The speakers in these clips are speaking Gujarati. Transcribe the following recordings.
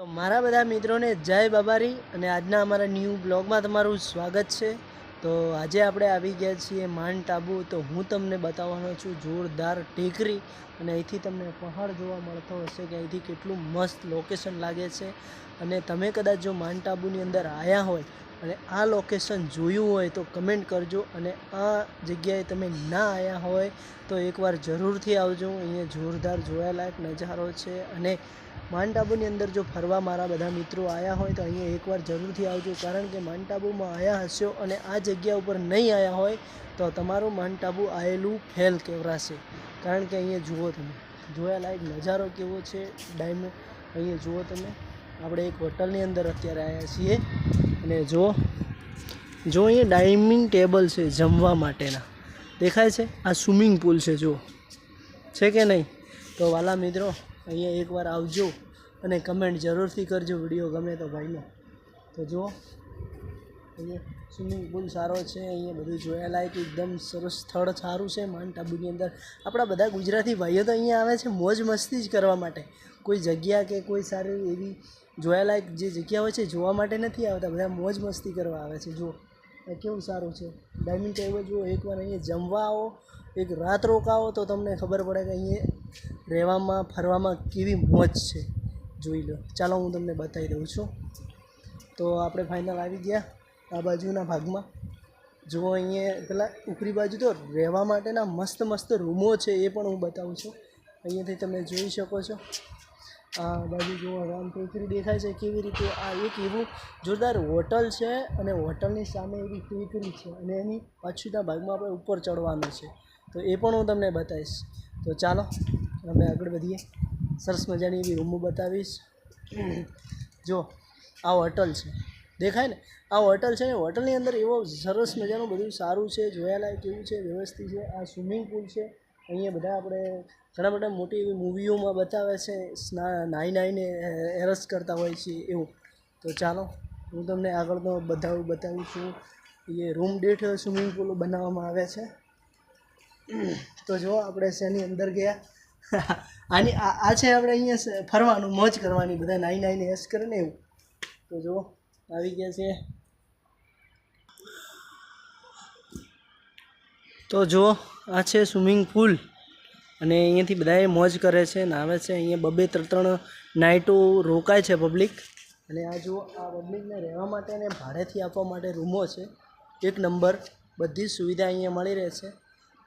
તો મારા બધા મિત્રોને જય બાબારી અને આજના અમારા ન્યૂ બ્લોગમાં તમારું સ્વાગત છે. તો આજે આપણે આવી ગયા છીએ માઉન્ટ આબુ તો હું તમને બતાવવાનો છું જોરદાર ટેકરી અને અહીંથી તમને પહાડ જોવા મળતો હશે કે અહીંથી કેટલું મસ્ત લોકેશન લાગે છે. અને તમે કદાચ જો માઉન્ટ આબુની અંદર આવ્યા હોય અને આ લોકેશન જોયું હોય તો કમેન્ટ કરજો અને આ જગ્યાએ તમે ના આવ્યા હોય તો એકવાર જરૂરથી આવજો. અહીંયા જોરદાર જોવાલાયક નજારો છે અને માઉન્ટ આબુની અંદર જો ફરવા મારા બધા મિત્રો આવ્યા હોય તો અહીંયા એકવાર જરૂરથી આવજો. કારણ કે માઉન્ટ આબુમાં આવ્યા હશો અને આ જગ્યા ઉપર નહીં આવ્યા હોય તો તમારું માઉન્ટ આબુ આવેલું ફેલ કહેવરાશે કારણ કે અહીંયા જુઓ તમે જોયાલાયક નજારો કેવો છે, ડાયમંડ, અહીંયા જુઓ તમે. આપણે એક હોટલની અંદર અત્યારે આવ્યા છીએ. અને જો જો અહીંયા ડાઇનિંગ ટેબલ છે જમવા માટેના. દેખાય છે? આ સ્વિમિંગ પુલ છે જો છે કે નહીં? તો વાલા મિત્રો, અહીંયા એકવાર આવજો અને કમેન્ટ જરૂરથી કરજો વીડિયો ગમે તો ભાઈનો. તો જુઓ અહીંયા સ્વિમિંગ પુલ સારો છે, અહીંયા બધું જોયાલાયક એકદમ સરસ સ્થળ સારું છે માઉન્ટ આબુની અંદર. આપણા બધા ગુજરાતી ભાઈઓ તો અહીંયા આવે છે મોજ મસ્તી જ કરવા માટે. કોઈ જગ્યા કે કોઈ સારી એવી જોયાલાયક જે જગ્યા હોય છે, જોવા માટે નથી આવતા. બધા મોજ મસ્તી કરવા આવે છે. જુઓ કેવું સારું છે. ડાઇનિંગ ટેબલ જુઓ એકવાર અહીંયા જમવા આવો, એક રાત રોકાવો તો તમને ખબર પડે કે અહીંયા રહેવામાં, ફરવામાં કેવી મોજ છે. જોઈ લો. ચાલો હું તમને બતાવી દઉં છું. તો આપણે ફાઇનલ આવી ગયા. આ બાજુના ભાગમાં. જુઓ અહીંયા પેલા ઉપરી બાજુ તો રહેવા માટેના મસ્ત મસ્ત રૂમો છે એ પણ હું બતાવું છું. અહીંયાથી તમે જોઈ શકો છો. આ બાજુ જુઓ રામ ટેકરી દેખાય છે કેવી રીતે આ એક એવું જોરદાર હોટલ છે અને હોટલની સામે એવી ટેકરી છે અને એની પાછળના ભાગમાં આપણે ઉપર ચડવાનું છે. તો એ પણ હું તમને બતાવીશ. તો ચાલો, અમે આગળ વધીએ. સરસ મજાની એવી રૂમો બતાવીશ. જો આ હોટલ છે. દેખાય ને? આ હોટલ છે ને, હોટલની અંદર એવો સરસ મજાનું બધું સારું છે, જોયાલાયક એવું છે, વ્યવસ્થિત છે, આ સ્વિમિંગ પુલ છે. અહીંયા બધા આપણે ઘણા બધા મોટી એવી મૂવીઓમાં બતાવે છે નાહી નાહીને એરસ કરતા હોય છે એવું. તો ચાલો, હું તમને આગળનો બધાવું બતાવું છું. એ રૂમ દીઠ સ્વિમિંગ પુલ બનાવવામાં આવે છે. તો જો, આપણે શેની અંદર ગયા. આની, આ છે આપણે અહીંયા ફરવાનું, મોજ કરવાની, બધા નાઈ નાઈને એસ કરે ને એવું. તો જો આવી ગયા છે. તો જો આ છે સ્વિમિંગ પુલ. અને અહીંયાથી બધાએ મોજ કરે છે, નાવે છે. અહીંયા બબે ત્રણ ત્રણ નાઇટો રોકાય છે પબ્લિક. અને આ જુઓ, આ પબ્લિકને રહેવા માટે અને ભાડેથી આપવા માટે રૂમો છે. એક નંબર, બધી જ સુવિધા અહીંયા મળી રહે છે.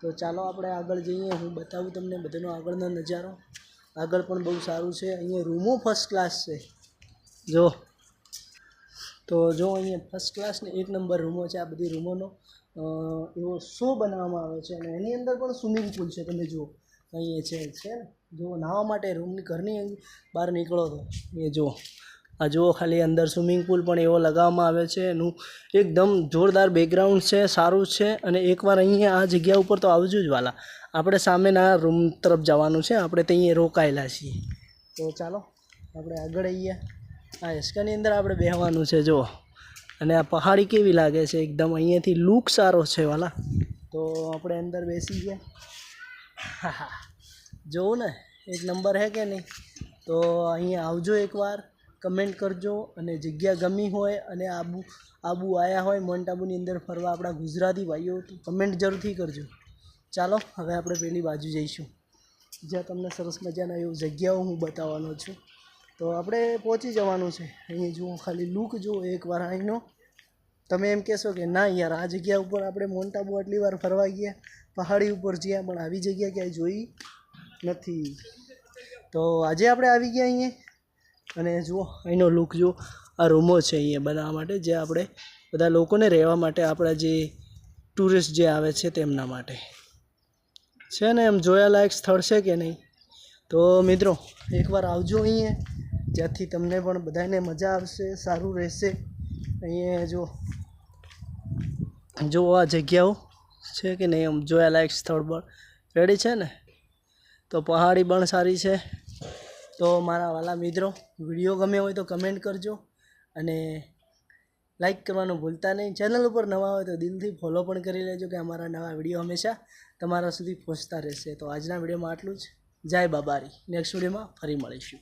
તો ચાલો આપણે આગળ જઈએ. હું બતાવું તમને બધાનો આગળનો નજારો. આગળ પણ બહુ સારું છે. અહીંયા રૂમો ફર્સ્ટ ક્લાસ છે. જો તો જો અહીંયા ફર્સ્ટ ક્લાસને એક નંબર રૂમો છે, આ બધી રૂમોનો એવો શો બનાવવામાં આવે છે અને એની અંદર પણ સ્વિમિંગ પુલ છે, તમે જુઓ. અહીંયા છે છે ને? જુઓ, નાહવા માટે રૂમની ઘરની બહાર નીકળો તો એ જુઓ. આ જુઓ ખાલી અંદર સ્વિમિંગ પુલ પણ એવો લગાવવામાં આવે છે. એનું એકદમ જોરદાર બેકગ્રાઉન્ડ છે, સારું છે અને એકવાર અહીંયા આ જગ્યા ઉપર તો આવજો જ વાલા. આપણે સામેના રૂમ તરફ જવાનું છે, આપણે ત્યાં રોકાયેલા છીએ. તો ચાલો, આપણે આગળ આવીએ. આ હિસકાની અંદર આપણે બેહવાનું છે, જુઓ. અને આ પહાડી કેવી લાગે છે, એકદમ અહીંયાથી લુક સારો છે, વાલા. તો આપણે અંદર બેસી ગયા. જોવું ને, એક નંબર હે કે નહીં? તો અહીંયા આવજો એકવાર, કમેન્ટ કરજો અને જગ્યા ગમી હોય અને આબુ આબુ આવ્યા હોય, મોન્ટ આબુની અંદર ફરવા આપણા ગુજરાતી ભાઈઓ, તો કમેન્ટ જરૂરથી કરજો. ચાલો, હવે આપણે પેલી બાજુ જઈશું. જ્યાં તમને સરસ મજાના એવું જગ્યાઓ હું બતાવવાનો છું. તો આપણે પહોંચી જવાનું છે. અહીંયા જુઓ, ખાલી લુક જુઓ એકવાર અહીંનો તમે એમ કહેશો કે ના યાર, આ જગ્યા ઉપર આપણે મોન્ટાબુ આટલી વાર ફરવા ગયા. પહાડી ઉપર જ્યાં પણ આવી જગ્યા ક્યાંય જોઈ નથી. તો આજે આપણે આવી ગયા અહીંયા. અને જુઓ, અહીંનો લુક જુઓ. આ રૂમો છે અહીંયા બનાવવા માટે, જે આપણે બધા લોકોને રહેવા માટે આપણા જે ટુરિસ્ટ જે આવે છે તેમના માટે. છે ને, એમ જોયાલાયક સ્થળ છે કે નહીં? તો મિત્રો, એકવાર આવજો અહીંયા. જ્યાંથી તમને પણ બધાને મજા આવશે, સારું રહેશે. અહીંયા જો જો આ જગ્યાઓ છે કે નહીં? આમ જોયા લાયક સ્થળ પર રેડી છે ને? તો પહાડી પણ સારી છે. તો મારા વાલા મિત્રો, વીડિયો ગમે હોય તો કમેન્ટ કરજો અને લાઈક કરવાનું ભૂલતા નહીં. ચેનલ ઉપર નવા હોય તો દિલથી ફોલો પણ કરી લેજો કે અમારા નવા વીડિયો હંમેશા તમારા સુધી પહોંચતા રહેશે. તો આજના વિડીયોમાં આટલું જ. જય બાબારી. નેક્સ્ટ વિડીયોમાં ફરી મળીશું.